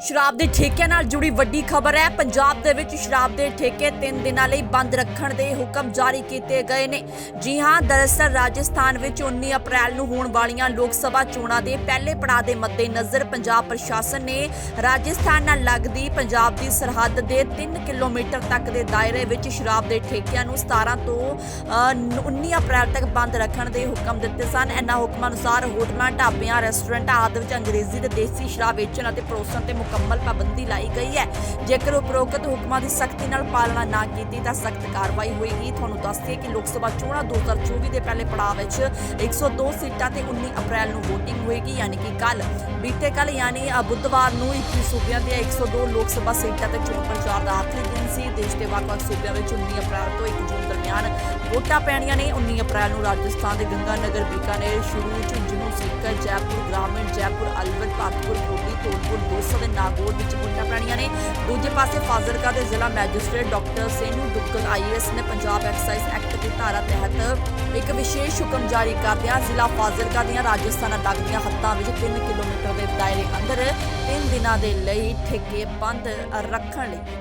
ਸ਼ਰਾਬ ਦੇ ਠੇਕਿਆਂ ਨਾਲ ਜੁੜੀ ਵੱਡੀ ਖਬਰ ਹੈ। ਪੰਜਾਬ ਦੇ ਵਿੱਚ ਸ਼ਰਾਬ ਦੇ ਠੇਕੇ 3 ਦਿਨਾਂ ਲਈ ਬੰਦ ਰੱਖਣ ਦੇ ਹੁਕਮ ਜਾਰੀ ਕੀਤੇ ਗਏ ਨੇ। ਜੀ ਹਾਂ ਦਰਅਸਲ ਰਾਜਸਥਾਨ ਵਿੱਚ 19 ਅਪ੍ਰੈਲ ਨੂੰ ਹੋਣ ਵਾਲੀਆਂ ਲੋਕ ਸਭਾ ਚੋਣਾਂ ਦੇ ਪਹਿਲੇ ਪੜਾਅ ਦੇ ਮੱਦੇਨਜ਼ਰ ਪੰਜਾਬ ਪ੍ਰਸ਼ਾਸਨ ਨੇ ਰਾਜਸਥਾਨ ਨਾਲ ਲੱਗਦੀ ਪੰਜਾਬ ਦੀ ਸਰਹੱਦ ਦੇ 3 ਕਿਲੋਮੀਟਰ ਤੱਕ ਦੇ ਦਾਇਰੇ ਵਿੱਚ ਸ਼ਰਾਬ ਦੇ ਠੇਕਿਆਂ ਨੂੰ 17 ਤੋਂ ਅ, 19 ਅਪ੍ਰੈਲ ਤੱਕ ਬੰਦ ਰੱਖਣ ਦੇ ਹੁਕਮ ਦਿੱਤੇ ਸਨ। ਇਹਨਾਂ ਹੁਕਮਾਂ ਅਨੁਸਾਰ ਹੋਟਲਾਂ ਢਾਬਿਆਂ ਰੈਸਟੋਰੈਂਟਾਂ ਆਦਿ ਵਿੱਚ ਅੰਗਰੇਜ਼ੀ ਤੇ ਦੇਸੀ ਸ਼ਰਾਬ ਵੇਚਣ ਅਤੇ ਪਰੋਸਣ ਤੇ ਮੁਕੰਮਲ ਪਾਬੰਦੀ ਲਾਈ ਗਈ ਹੈ। ਜੇਕਰ ਉਪਰੋਕਤ ਹੁਕਮਾਂ ਦੀ ਸਖਤੀ ਨਾਲ ਪਾਲਣਾ ਨਾ ਕੀਤੀ, ਤਾਂ ਸਖਤ ਕਾਰਵਾਈ ਹੋਏਗੀ ਤੁਹਾਨੂੰ ਦੱਸ ਦਈਏ ਕਿ ਲੋਕ ਸਭਾ ਚੋਣਾਂ 2024 ਦੇ ਪਹਿਲੇ ਪੜਾਅ ਵਿੱਚ 102 ਸੀਟਾਂ ਤੇ 19 ਅਪ੍ਰੈਲ ਨੂੰ VOTING ਹੋਏਗੀ, ਯਾਨੀ ਕਿ ਕੱਲ ਬੀਤੇ ਕੱਲ ਯਾਨੀ ਬੁੱਧਵਾਰ ਨੂੰ 21 ਸੂਬਿਆਂ ਦੀਆਂ 102 ਲੋਕ ਸਭਾ ਸੀਟਾਂ ਤੇ ਚੋਣ ਪ੍ਰਚਾਰ ਦਾ ਆਖਰੀ ਦਿਨ ਸੀ। ਦੇਸ਼ ਦੇ ਵੱਖ-ਵੱਖ ਸੂਬਿਆਂ ਵਿੱਚ 19 ਅਪ੍ਰੈਲ ਤੋਂ 1 ਜੂਨ ਦਰਮਿਆਨ ਵੋਟਾਂ ਪੈਣੀਆਂ ਨੇ। 19 ਅਪ੍ਰੈਲ ਨੂੰ ਰਾਜਸਥਾਨ ਦੇ ਗੰਗਾਨਗਰ ਬੀਕਾਨੇਰ, ਸ਼ੁਰੂ ਝੁੰਝੁਨੂ ਸੀਕਰ ਜੈਪੁਰ ਗ੍ਰਾਮੀਣ, ਜੈਪੁਰ, ਅਲਵਰ ਭਾਗਪੁਰ ਕੋਟੀ ਧੌਲਪੁਰ ਦੋਸਾ ਦੇ ਨਾਗੌਰ ਵਿੱਚ ਵੋਟਾਂ ਪੈਣੀਆਂ ਨੇ। ਦੂਜੇ ਪਾਸੇ ਫਾਜ਼ਿਲਕਾ ਦੇ ਜ਼ਿਲ੍ਹਾ magistrate doctor Senu Duggal IAS ਨੇ ਪੰਜਾਬ ਐਕਸਾਈਜ਼ ਐਕਟ ਦੀ ਧਾਰਾ ਤਹਿਤ ਇੱਕ ਵਿਸ਼ੇਸ਼ ਹੁਕਮ ਜਾਰੀ ਕਰਦਿਆਂ ਜ਼ਿਲ੍ਹਾ ਫਾਜ਼ਿਲਕਾ ਦੀਆਂ ਰਾਜਸਥਾਨ ਨਾਲ ਲੱਗਦੀਆਂ ਹੱਦਾਂ ਵਿੱਚ 3 ਕਿਲੋਮੀਟਰ ਦੇ ਦਾਇਰੇ ਅੰਦਰ 3 ਦਿਨਾਂ ਦੇ ਲਈ ਠੇਕੇ ਬੰਦ ਰੱਖਣ ਲਈ।